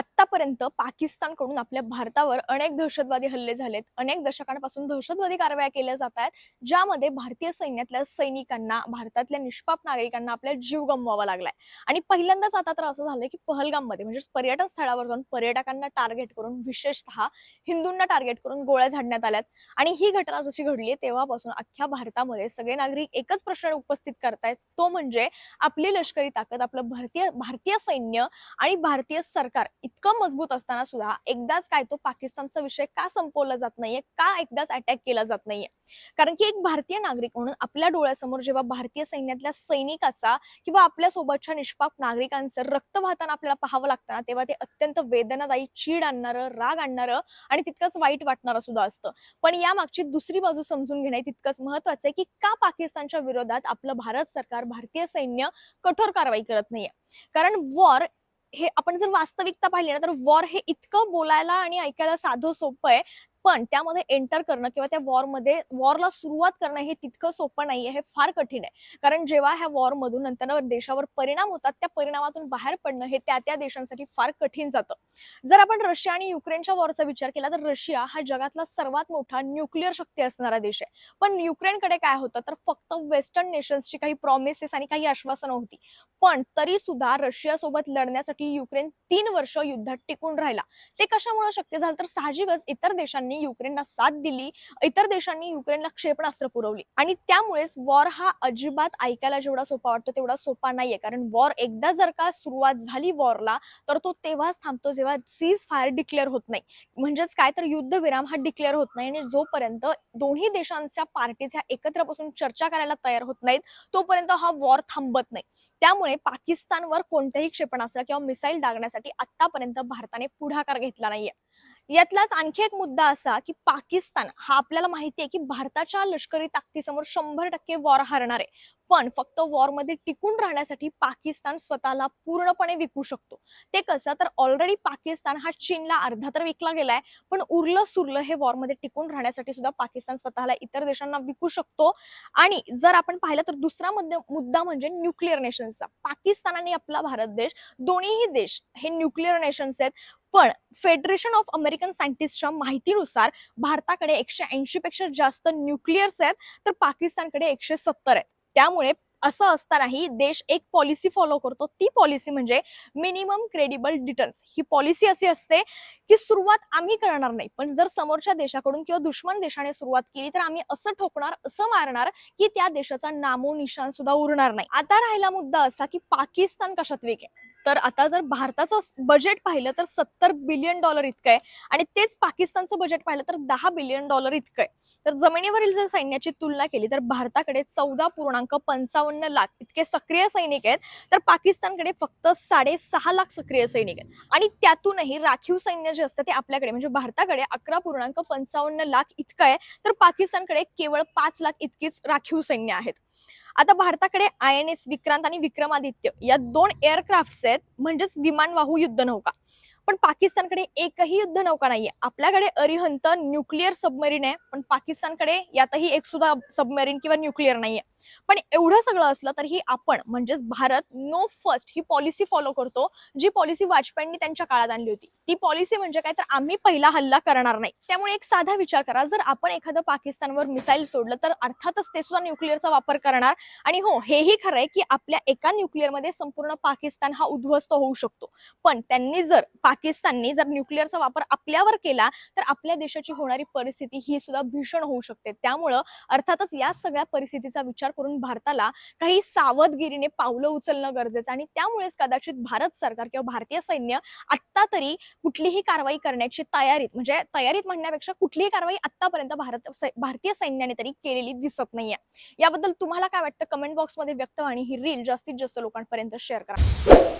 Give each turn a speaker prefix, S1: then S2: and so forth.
S1: आतापर्यंत पाकिस्तानकडून आपल्या भारतावर अनेक दहशतवादी हल्ले झालेत. अनेक दशकांपासून दहशतवादी कारवाया केल्या जात आहेत ज्यामध्ये भारतीय सैन्यातल्या सैनिकांना भारतातल्या निष्पाप नागरिकांना आपला जीव गमवावा लागलाय. आणि पहिल्यांदाच आता तर असं झालंय की पहलगाममध्ये म्हणजे पर्यटन स्थळावर जाऊन पर्यटकांना टार्गेट करून विशेषतः हिंदूंना टार्गेट करून गोळ्या झाडण्यात आल्यात. आणि ही घटना जशी घडली तेव्हापासून अख्ख्या भारतामध्ये सगळे नागरिक एकच प्रश्न उपस्थित करतायत. तो म्हणजे आपली लष्करी ताकद आपलं भारतीय भारतीय सैन्य आणि भारतीय सरकार. इतकं मजबूत असताना सुद्धा एकदाच काय तो पाकिस्तानचा विषय का संपवला जात नाहीये का एकदाच अटॅक केला जात नाहीये? कारण की एक भारतीय नागरिक म्हणून आपल्या डोळ्यासमोर जेव्हा भारतीय सैन्यातल्या सैनिकाचा किंवा आपल्या सोबतच्या निष्पाप नागरिकांचं रक्त वाहताना आपल्याला पाहावं लागताना तेव्हा ते अत्यंत वेदनादायी चीड आणणारं राग आणणारं आणि तितकंच वाईट वाटणारं सुद्धा असतं. पण या मागची दुसरी बाजू समजून घेणे तितकंच महत्वाचं आहे की का पाकिस्तानच्या विरोधात आपलं भारत सरकार भारतीय सैन्य कठोर कारवाई करत नाहीये? कारण वॉर हे आपण जर वास्तविकता पाहिली ना तर वॉर हे इतकं बोलायला आणि ऐकायला साधं सोपं आहे. पण त्यामध्ये एंटर करणं किंवा त्या वॉरमध्ये वॉरला सुरुवात करणं हे तितकं सोपं नाहीये हे फार कठीण आहे. कारण जेव्हा ह्या वॉर मधून नंतर देशावर परिणाम होतात त्या परिणामातून बाहेर पडणं हे त्या त्या देशांसाठी फार कठीण जातं. जर आपण रशिया आणि युक्रेनच्या वॉरचा विचार केला तर रशिया हा जगातला सर्वात मोठा न्यूक्लिअर शक्ती असणारा देश आहे. पण युक्रेनकडे काय होतं तर फक्त वेस्टर्न नेशन्सची काही प्रॉमिसेस आणि काही आश्वासनं होती. पण तरी सुद्धा रशिया सोबत लढण्यासाठी युक्रेन तीन वर्ष युद्धात टिकून राहिला. ते कशामुळे शक्य झालं तर साहजिकच इतर देशांनी युक्रेनला साथ दिली इतर देशांनी युक्रेनला क्षेपणास्त्र पुरवली. आणि त्यामुळेच वॉर हा अजिबात ऐकायला जेवढा सोपा वाटतो तेवढा सोपा नाहीये. कारण वॉर एकदा जर का सुरुवात झाली वॉरला तर तो तेव्हाच थांबतो जेव्हा सीज फायर डिक्लेअर होत नाही. म्हणजेच काय तर युद्धविराम हा डिक्लेअर होत नाही. आणि जोपर्यंत दोन्ही देशांच्या पार्टीज ह्या एकत्र बसून चर्चा करायला तयार होत नाहीत तोपर्यंत हा वॉर थांबत नाही. त्यामुळे पाकिस्तानवर कोणत्याही क्षेपणास्त्र किंवा मिसाईल डागण्यासाठी आतापर्यंत भारताने पुढाकार घेतला नाहीये. यातलाच आणखी एक मुद्दा असा की पाकिस्तान हा आपल्याला माहिती आहे की भारताच्या लष्करी ताकदीसमोर शंभर टक्के वॉर हरणार आहे. पण फक्त वॉरमध्ये टिकून राहण्यासाठी पाकिस्तान स्वतःला पूर्णपणे विकू शकतो. ते कसं? तर ऑलरेडी पाकिस्तान हा चीनला अर्धा तर विकला गेलाय पण उरलं सुरलं हे वॉरमध्ये टिकून राहण्यासाठी सुद्धा पाकिस्तान स्वतःला इतर देशांना विकू शकतो. आणि जर आपण पाहिलं तर दुसरा मुद्दा मुद्दा म्हणजे न्यूक्लिअर नेशन्सचा पाकिस्तान आणि आपला भारत देश दोन्हीही देश हे न्यूक्लिअर नेशन्स आहेत. पण फेडरेशन ऑफ अमेरिकन सायंटिस्टच्या माहितीनुसार भारताकडे एकशे ऐंशी पेक्षा जास्त न्यूक्लिअर्स आहेत तर पाकिस्तानकडे एकशे सत्तर आहेत. त्यामुळे असं असतानाही देश एक पॉलिसी फॉलो करतो. ती पॉलिसी म्हणजे मिनिमम क्रेडिबल डिटर्न्स ही पॉलिसी अशी असते की सुरुवात आम्ही करणार नाही पण जर समोरच्या देशाकडून किंवा दुश्मन देशाने सुरुवात केली तर आम्ही असं ठोकणार असं मारणार की त्या देशाचा नामो निशान सुद्धा उरणार नाही. आता राहिला मुद्दा असा की पाकिस्तान कशात वेग आहे? तर आता जर भारताचं बजेट पाहिलं तर सत्तर बिलियन डॉलर इतकं आहे. आणि तेच पाकिस्तानचं बजेट पाहिलं तर दहा बिलियन डॉलर इतकं आहे. तर जमिनीवरील जर सैन्याची तुलना केली तर भारताकडे चौदा पूर्णांक पंचावन्न लाख इतके सक्रिय सैनिक आहेत. तर पाकिस्तानकडे फक्त साडेसहा लाख सक्रिय सैनिक आहेत. आणि त्यातूनही राखीव सैन्य जे असतं ते आपल्याकडे म्हणजे भारताकडे अकरा पूर्णांक पंचावन्न लाख इतकं आहे. तर पाकिस्तानकडे केवळ पाच लाख इतकीच राखीव सैन्य आहेत. आता भारताकडे आय एन एस विक्रांत आणि विक्रमादित्य या दोन एअरक्राफ्ट आहेत म्हणजेच विमानवाहू युद्धनौका पण पाकिस्तानकडे एकही युद्धनौका नाहीये. आपल्याकडे अरिहंत न्यूक्लिअर सबमरीन आहे पण पाकिस्तानकडे यातही एक सुद्धा सबमरीन किंवा न्यूक्लिअर नाहीये. पण एवढं सगळं असलं तरीही आपण म्हणजेच भारत नो फर्स्ट ही पॉलिसी फॉलो करतो. जी पॉलिसी वाजपेयींनी त्यांच्या काळात आणली होती. ती पॉलिसी म्हणजे काय? तर आम्ही पहिला हल्ला करणार नाही. त्यामुळे एक साधा विचार करा. जर आपण एखादं पाकिस्तानवर मिसाईल सोडलं तर अर्थातच ते सुद्धा न्यूक्लिअरचा वापर करणार. आणि हो हेही खरं आहे की आपल्या एका न्यूक्लिअरमध्ये संपूर्ण पाकिस्तान हा उद्ध्वस्त होऊ शकतो. पण त्यांनी जर पाकिस्ताननी जर न्यूक्लिअरचा वापर आपल्यावर केला तर आपल्या देशाची होणारी परिस्थिती ही सुद्धा भीषण होऊ शकते. त्यामुळं अर्थातच या सगळ्या परिस्थितीचा विचार करून भारताला काही सावधगिरीने पावलं उचलणं गरजेचं आणि त्यामुळेच कदाचित भारत सरकार किंवा भारतीय सैन्य आत्ता तरी कुठलीही कारवाई करण्याची तयारीत म्हणजे तयारीत म्हणण्यापेक्षा कुठलीही कारवाई आतापर्यंत भारत भारतीय सैन्याने तरी केलेली दिसत नाहीये. याबद्दल तुम्हाला काय वाटतं? कमेंट बॉक्समध्ये व्यक्त आणि ही रील जास्तीत जास्त लोकांपर्यंत शेअर करा.